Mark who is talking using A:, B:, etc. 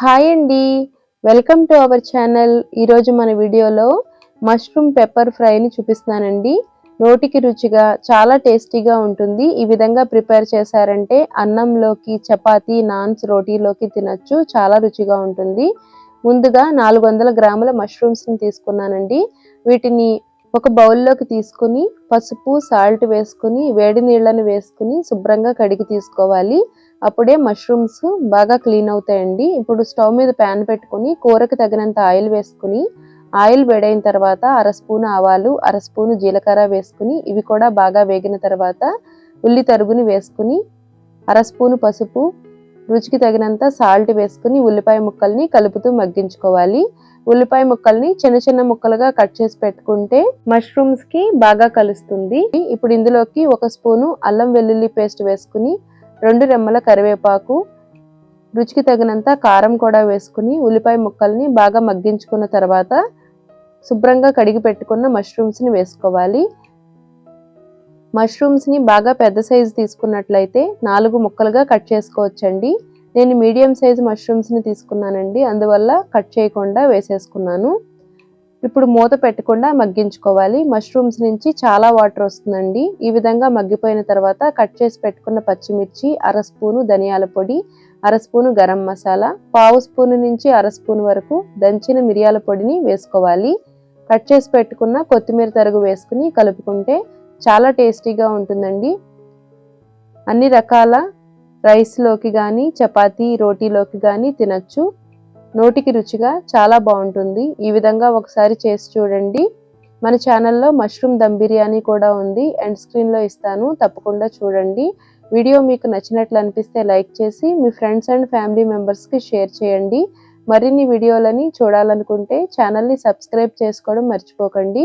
A: Hi అండి. Welcome to our channel ఈరోజు మన వీడియోలో మష్రూమ్ పెప్పర్ ఫ్రైని చూపిస్తానండి నోటికి రుచిగా చాలా టేస్టీగా ఉంటుంది. ఈ విధంగా ప్రిపేర్ చేశారంటే అన్నంలోకి చపాతి నాన్స్ రోటీలోకి తినచ్చు. చాలా రుచిగా ఉంటుంది. ముందుగా నాలుగు వందల గ్రాముల మష్రూమ్స్ని తీసుకున్నానండి. వీటిని ఒక బౌల్లోకి తీసుకుని పసుపు సాల్ట్ వేసుకుని వేడి నీళ్ళని వేసుకుని శుభ్రంగా కడిగి తీసుకోవాలి. అప్పుడే మష్రూమ్స్ బాగా క్లీన్ అవుతాయండి. ఇప్పుడు స్టవ్ మీద ప్యాన్ పెట్టుకుని కూరకు తగినంత ఆయిల్ వేసుకుని ఆయిల్ వేడైన తర్వాత అర స్పూన్ ఆవాలు అర స్పూన్ జీలకర్ర వేసుకుని ఇవి కూడా బాగా వేగిన తర్వాత ఉల్లి తరుగుని వేసుకుని అర స్పూను పసుపు రుచికి తగినంత సాల్ట్ వేసుకుని ఉల్లిపాయ ముక్కల్ని కలుపుతూ మగ్గించుకోవాలి. ఉల్లిపాయ ముక్కల్ని చిన్న చిన్న ముక్కలుగా కట్ చేసి పెట్టుకుంటే మష్రూమ్స్కి బాగా కలుస్తుంది. ఇప్పుడు ఇందులోకి ఒక స్పూను అల్లం వెల్లుల్లి పేస్ట్ వేసుకుని రెండు రెమ్మల కరివేపాకు రుచికి తగినంత కారం కూడా వేసుకుని ఉల్లిపాయ ముక్కల్ని బాగా మగ్గించుకున్న తర్వాత శుభ్రంగా కడిగి పెట్టుకున్న మష్రూమ్స్ని వేసుకోవాలి. మష్రూమ్స్ని బాగా పెద్ద సైజు తీసుకున్నట్లయితే నాలుగు ముక్కలుగా కట్ చేసుకోవచ్చండి. నేను మీడియం సైజు మష్రూమ్స్ని తీసుకున్నానండి. అందువల్ల కట్ చేయకుండా వేసేసుకున్నాను. ఇప్పుడు మూత పెట్టకుండా మగ్గించుకోవాలి. మష్రూమ్స్ నుంచి చాలా వాటర్ వస్తుందండి. ఈ విధంగా మగ్గిపోయిన తర్వాత కట్ చేసి పెట్టుకున్న పచ్చిమిర్చి అర స్పూను ధనియాల పొడి అర స్పూను గరం మసాలా పావు స్పూను నుంచి అర స్పూన్ వరకు దంచిన మిరియాల పొడిని వేసుకోవాలి. కట్ చేసి పెట్టుకున్న కొత్తిమీర తరుగు వేసుకుని కలుపుకుంటే చాలా టేస్టీగా ఉంటుందండి. అన్ని రకాల రైస్లోకి కానీ చపాతీ రోటీలోకి కానీ తినచ్చు. నోటికి రుచిగా చాలా బాగుంటుంది. ఈ విధంగా ఒకసారి చేసి చూడండి. మన ఛానల్లో మష్రూమ్ దమ్ బిర్యానీ కూడా ఉంది. ఎండ్ స్క్రీన్లో ఇస్తాను. తప్పకుండా చూడండి. వీడియో మీకు నచ్చినట్లు అనిపిస్తే లైక్ చేసి మీ ఫ్రెండ్స్ అండ్ ఫ్యామిలీ మెంబర్స్కి షేర్ చేయండి. మరిన్ని వీడియోలని చూడాలనుకుంటే ఛానల్ని సబ్స్క్రైబ్ చేసుకోవడం మర్చిపోకండి.